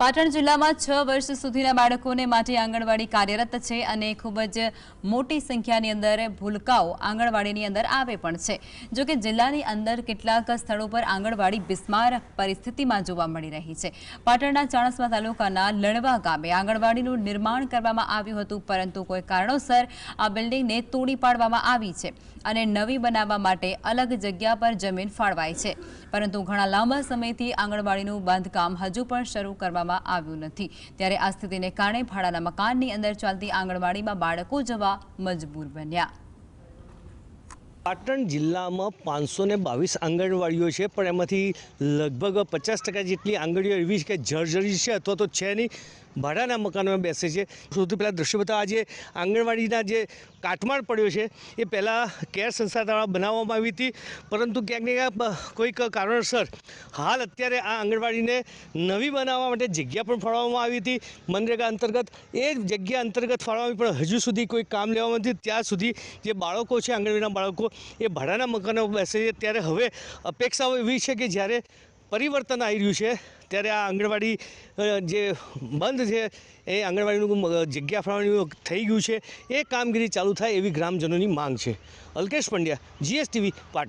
પાટણ જિલ્લામાં છ વર્ષ સુધીના બાળકોને માટે આંગણવાડી કાર્યરત છે અને ખૂબ જ મોટી સંખ્યાની અંદર ભૂલકાઓ આંગણવાડીની અંદર આવે પણ છે. જો કે જિલ્લાની અંદર કેટલાક સ્થળો પર આંગણવાડી બિસ્માર પરિસ્થિતિમાં જોવા મળી રહી છે. પાટણના ચાણસ્મા તાલુકાના લણવા ગામે આંગણવાડીનું નિર્માણ કરવામાં આવ્યું હતું, પરંતુ કોઈ કારણોસર આ બિલ્ડિંગને તોડી પાડવામાં આવી છે અને નવી બનાવવા માટે અલગ જગ્યા પર જમીન ફાળવાય છે. પરંતુ ઘણા લાંબા સમયથી આંગણવાડીનું બાંધકામ હજુ પણ શરૂ કરવામાં આવ્યું નથી. ત્યારે આ સ્થિતિને કારણે ભાડાના મકાનની અંદર ચાલતી આંગણવાડીમાં બાળકો જવા મજબૂર બન્યા. પાટણ જિલ્લામાં પાંચસો ને બાવીસ આંગણવાડીઓ છે, પણ એમાંથી લગભગ પચાસ ટકા જેટલી આંગણવાડીઓ એવી છે કે જર્જરી છે અથવા તો છે નહીં. ભાડાના મકાનોમાં બેસે છે. સૌથી પહેલાં દ્રશ્ય બતાવવા આજે આંગણવાડીના જે કાટમાળ પડ્યો છે, એ પહેલાં કેર સંસ્થા દ્વારા બનાવવામાં આવી હતી. પરંતુ ક્યાંક ને ક્યાંક કોઈક કારણસર હાલ અત્યારે આ આંગણવાડીને નવી બનાવવા માટે જગ્યા પણ ફાળવવામાં આવી હતી. મનરેગા અંતર્ગત એ જગ્યા અંતર્ગત ફાળવવામાં પણ હજુ સુધી કોઈ કામ લેવામાં નથી. ત્યાં સુધી જે બાળકો છે, આંગણવાડીના બાળકો, એ ભાડાના મકાનો બેસે છે. ત્યારે હવે અપેક્ષાઓ એવી છે કે જ્યારે પરિવર્તન આવી રહ્યું છે. ત્યારે આ આંગણવાડી જે બંધ છે, એ આંગણવાડીનું જગ્યા ફાળવણીનું થઈ ગયું છે. એ કામગીરી ચાલુ થાય એવી ગ્રામજનોની માંગ છે. અલ્કેશ પંડ્યા, જીએસટીવી પાટણ.